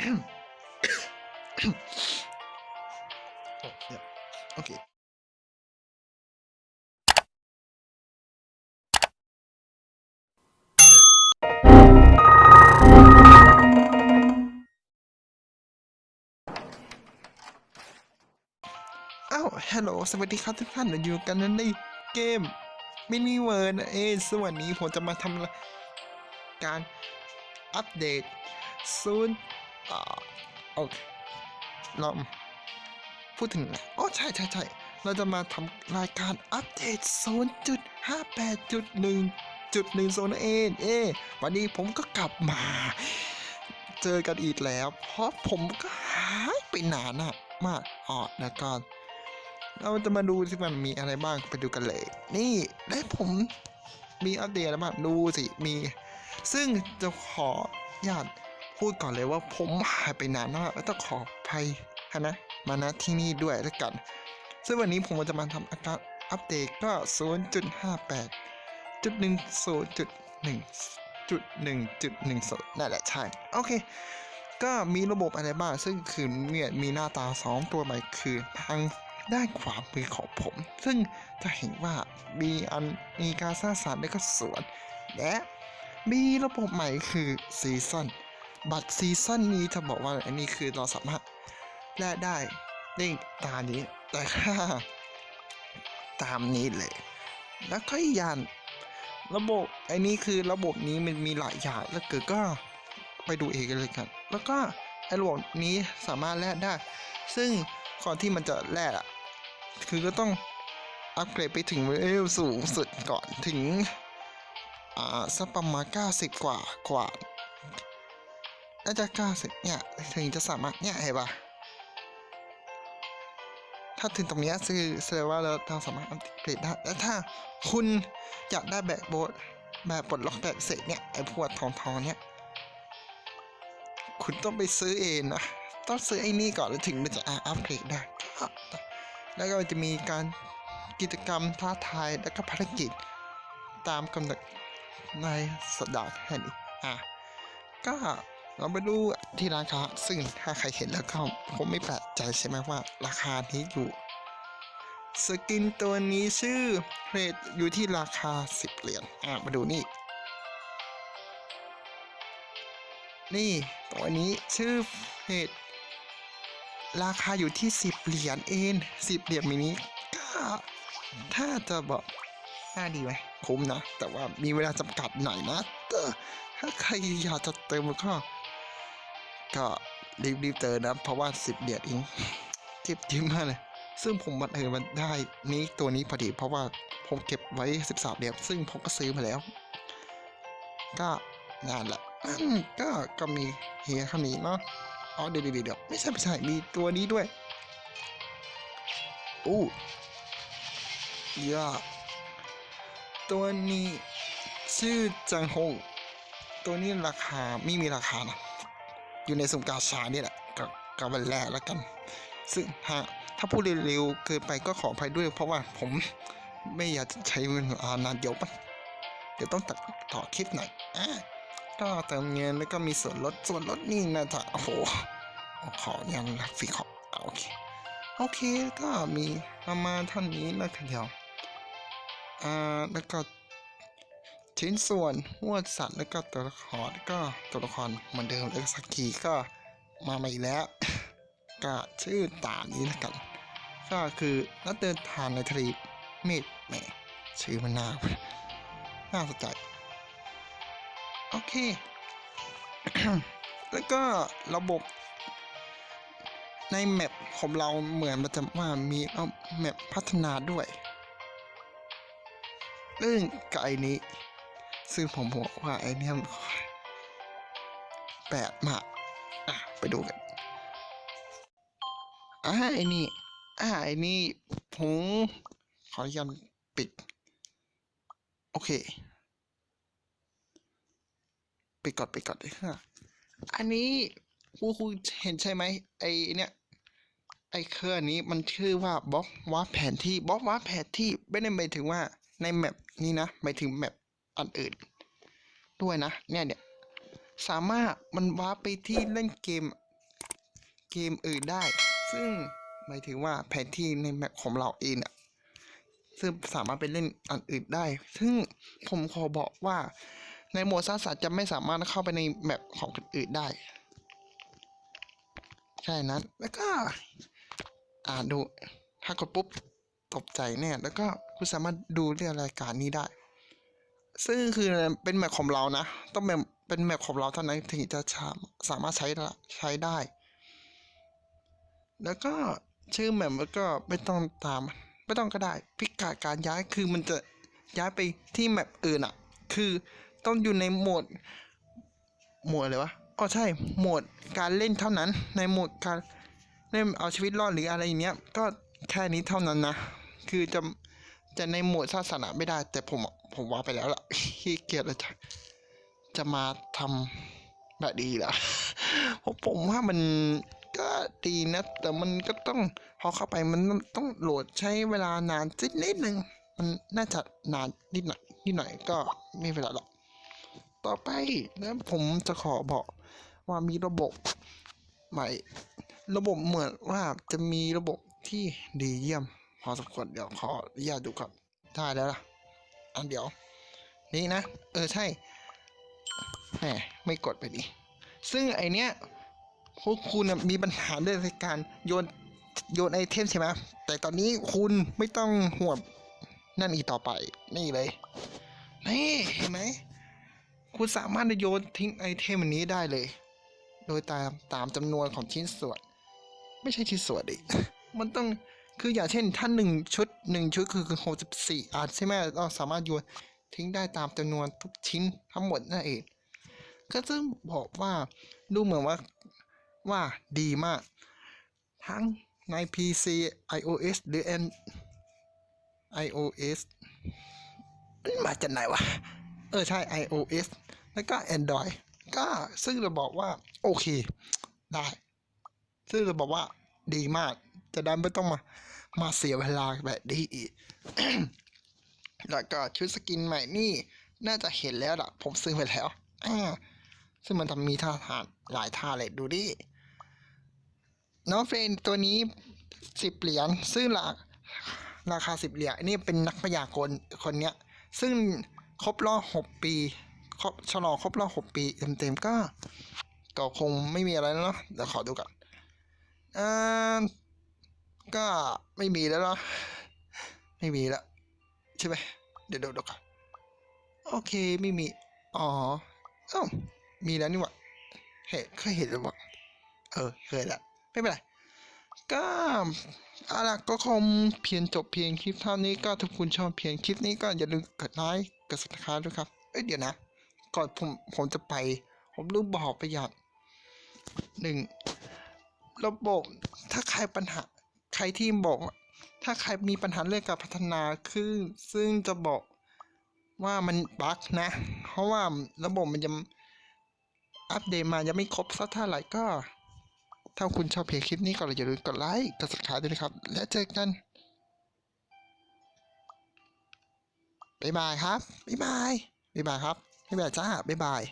yeah. Okay. อ้าวฮัลโหลสวัสดีครับทุกท่านอยู่กันในเกมมินิเวิร์นเอสวัสดีผมจะมาทำการอัปเดตซูนาโอเคเราพูดถึงอะไรอ๋อใช่ใช่ใช่เราจะมาทำรายการอัปเดต 0.58.1.1โซนเองเอวันนี้ผมก็กลับมา เจอกันอีกแล้ว เพราะผมก็หายไปนานอะมากอ๋อแล้วก็เราจะมาดูที่มันมีอะไรบ้างไปดูกันเลย นี่ได้ผมมีอัปเดตอะไรบ้างดูสิมี ซึ่งจะขออนุญาต พูดก่อนเลยว่าผมหายไปนานมากแล้วต้องขออภัยนะมาณที่นี่ด้วยแล้วกัน ซึ่งวันนี้ผมจะมาทำอาการอัปเดตก็ 0.58จุดหนึ่งจุดหนึ่งจุดหนึ่งจุดหนึ่งนั่นแหละใช่ โอเค ก็มีระบบอะไรบ้าง ซึ่งคือเนี่ยมีหน้าตาสองตัวใหม่คือทางด้านขวามือของผม ซึ่งจะเห็นว่ามีอันมีการสร้างสรรค์และก็สวน และมีระบบใหม่คือซีซั่น บัตรซีซั่นนี้จะบอกว่าอันนี้คือเราสามารถแลกได้ได้ตามนี้แต่ค่าตามนี้เลย แล้วก็อีกอย่างระบบไอ้นี้คือระบบนี้มันมีหลายอย่างแล้วเกิดก็ไปดูเองกันเลยกันแล้วก็ไอ้ระบบนี้สามารถแลกได้ ซึ่งก่อนที่มันจะแลกอะคือก็ต้องอัปเกรดไปถึงเลเวลสูงสุดก่อนถึงอ่าสักประมาณ90 กว่ากว่า น่าจะ90เนี่ยถึงจะสามารถเนี่ยเห็นปะถ้าถึงตรงนี้คือแสดงว่าเราเราสามารถอัปเกรดได้แล้วถ้าคุณอยากได้แบบโบสแบบปลดล็อกแบบเสร็จเนี่ยไอ้พวกทองทองเนี่ย คุณต้องไปซื้อเองนะต้องซื้อไอ้นี่ก่อนแล้วถึงมันจะอาอัปเกรดได้แล้วก็จะมีการกิจกรรมท้าทายและก็ภารกิจตามกำหนดในสัปดาห์แห่งนี้อะก็ เราไปดูที่ราคาซึ่งถ้าใครเห็นแล้วก็ผมไม่แปลกใจใช่ไหมว่า ราคานี้อยู่สกินตัวนี้ชื่อเรทอยู่ที่ราคา 10 เหรียญอะมาดูนี่ นี่ตัวนี้ชื่อเรทราคาอยู่ที่ 10 เหรียญเอง10 เหรียญมินิก็ถ้าจะบอกน่าดีไหมคุ้มนะ แต่ว่ามีเวลาจำกัดหน่อยนะถ้าใครอยากจะเติมก็ ก็รีบๆเติมนะ เพราะว่า 10เหรียญเองเจ็บจิ้มมากเลย ซึ่งผมบันเอิญมันได้นี้ตัวนี้พอดี เพราะว่าผมเก็บไว้ 13เหรียญซึ่งผมก็ซื้อมาแล้ว ก็นานละก็ก็มีเฮียคำนี้เนาะอ๋อเดี๋ยวเดี๋ยวเดี๋ยวไม่ใช่ไม่ใช่มีตัวนี้ด้วยอู้ยาตัวนี้ชื่อจังฮงตัวนี้ราคาไม่มีราคานะ อยู่ในสมการชาเนี่ยแหละกับกับวันแรกแล้วกัน ซึ่งถ้าถ้าพูดเร็วๆเกินไปก็ขออภัยด้วย เพราะว่าผมไม่อยากจะใช้เวลานานเดี๋ยวมันเดี๋ยวต้องตัดต่อคลิปหน่อยอะก็เติมเงินแล้วก็มีส่วนลดส่วนลดนี่นะจ๊ะโอ้โหขอยังรับฟรีขอโอเคโอเคก็มีประมาณเท่านี้นะครับเดี๋ยวอ่าแล้วก็ ชิ้นส่วนหัวสัตว์แล้วก็ตัวละครก็ตัวละครเหมือนเดิมแล้วก็สกีก็มาใหม่แล้ว ก็ชื่อตามนี้แล้วกัน ก็คือนักเดินทางในทะเลเมฆแหมชื่อมันน่าน่าสนใจ โอเค แล้วก็ระบบในแมปของเราเหมือนมันจะว่ามีเอาแมปพัฒนาด้วย เรื่องไอ้นี้ ซึ่งผมบอกว่าไอเนี่ยแปลกมากอะไปดูกันอ่าไอนี่อ่าไอนี่ผมขอยันปิด โอเคปิดก่อนปิดก่อนเลยค่ะอันนี้ครูครูเห็นใช่ไหมไอเนี่ยไอเครื่องนี้มันชื่อว่าบล็อกวาร์ปแผนที่บล็อกวาร์ปแผนที่ไม่ได้หมายถึงว่าในแมปนี้นะหมายถึงแมป อันอื่น ด้วยนะ เนี่ยเนี่ยสามารถมันวาร์ปไปที่เล่นเกม เกมอื่นได้ ซึ่งหมายถึงว่าแผนที่ในแมปของเราเองอะซึ่งสามารถไปเล่นอันอื่นได้ ซึ่งผมขอบอกว่าในโหมดสร้างสรรค์จะไม่สามารถเข้าไปในแมปของคนอื่นได้แค่นั้น แล้วก็ อ่านดู ถ้ากดปุ๊บตกใจแน่ แล้วก็คุณสามารถดูเรื่องรายการนี้ได้ ซึ่งคือเป็นแมปของเรานะ ต้องเป็นเป็นแมปของเราเท่านั้นถึงจะสามารถใช้ใช้ได้ แล้วก็ชื่อแมปก็ไม่ต้องตาม ไม่ต้องก็ได้ พิกัดการย้ายคือมันจะย้ายไปที่แมปอื่นอะคือต้องอยู่ในโหมดโหมดอะไรวะอ๋อใช่ โหมดการเล่นเท่านั้น ในโหมดการเล่นเอาชีวิตรอดหรืออะไรอย่างเงี้ย ก็แค่นี้เท่านั้นนะ คือจะ จะในหมวดสร้างสรรค์ไม่ได้ แต่ผมผมว่าไปแล้วล่ะขี้เกียจเลยจะจะมาทำแบบดีล้วเพราะผมว่ามันก็ดีนะ แต่มันก็ต้องพอเข้าไปมันต้องโหลดใช้เวลานานสักนิดนึง มันน่าจะนานนิดหน่อยนิดหน่อยก็ไม่เป็นไรหรอกต่อไปนะผมจะขอบอกว่ามีระบบใหม่ ระบบเหมือนว่าจะมีระบบที่ดีเยี่ยม พอสมควรเดี๋ยวขออนุญาตดูครับได้แล้วล่ะอันเดี๋ยว นี่นะ เออใช่แหมไม่กดไปดิซึ่งไอเนี้ยพวกคุณนะมีปัญหาเรื่องการโยนโยนไอเทมใช่ไหมแต่ตอนนี้คุณไม่ต้องห่วงนั่นอีกต่อไป นี่เลย นี่เห็นไหม คุณสามารถโยนทิ้งไอเทมอันนี้ได้เลย โดยตามตามจำนวนของชิ้นส่วน ไม่ใช่ชิ้นส่วนดิ มันต้อง คืออย่างเช่นท่านหนึ่งชุดหนึ่งชุดคือหกสิบสี่อันใช่ไหมเราสามารถโยนทิ้งได้ตามจำนวนทุกชิ้นทั้งหมดนั่นเอง ก็ซึ่งบอกว่าดูเหมือนว่าว่าดีมาก ทั้งใน PC iOS หรือ N iOS มันมาจากไหนวะ เออ ใช่ iOS แล้วก็ Android ก็ซึ่งเราบอกว่า โอเค ได้ ซึ่งเราบอกว่าดีมาก จะได้ไม่ต้องมา มาเสียเวลาแบบนี้อีก แล้วก็ชุดสกินใหม่นี่ น่าจะเห็นแล้วล่ะ ผมซื้อไปแล้ว อ่า ซึ่งมันทำมีท่าทางหลายท่าเลยดูดิ น้องเฟรนตัวนี้สิบเหรียญซึ่งราราคาสิบเหรียญนนี่เป็นนักพยากรณ์คนเนี้ย ซึ่งครบรอบหกปีครบฉลองครบรอบหกปีเต็มๆก็ก็คงไม่มีอะไรแล้วเนาะเดี๋ยวขอดูก่อนอ่า ก็ไม่มีแล้วเนาะไม่มีแล้วใช่ไหมเดี๋ยวเดูดูก่อนโอเคไม่มี อ๋อเอ้ามีแล้วนี่หว่าเห็นเคยเห็นหรือเปล่าเออเคยแล้วไม่เป็นไรก็อาล่ะก็คงเพียงจบเพียงคลิปเท่านี้ก็ถ้าคุณชอบเพียงคลิปนี้ก็อย่าลืมกดไลค์กด subscribe ด้วยครับ เอ้ยเดี๋ยวนะ ก่อนผมผมจะไป ผมลืมบอกไปอย่างหนึ่งระบบถ้าใครปัญหา ใครที่บอกว่าถ้าใครมีปัญหาเรื่องการพัฒนาคือซึ่งจะบอกว่ามันบั๊กนะ เพราะว่าระบบมันยังอัปเดตมายังไม่ครบสักเท่าไหร่ก็ ถ้าคุณชอบเพลคลิปนี้ก็อย่าลืมกดไลค์กด subscribe ด้วยนะครับ แล้วเจอกันบ๊ายบายครับบ๊ายบายบ๊ายบายครับบ๊ายบายจ้าบ๊ายบาย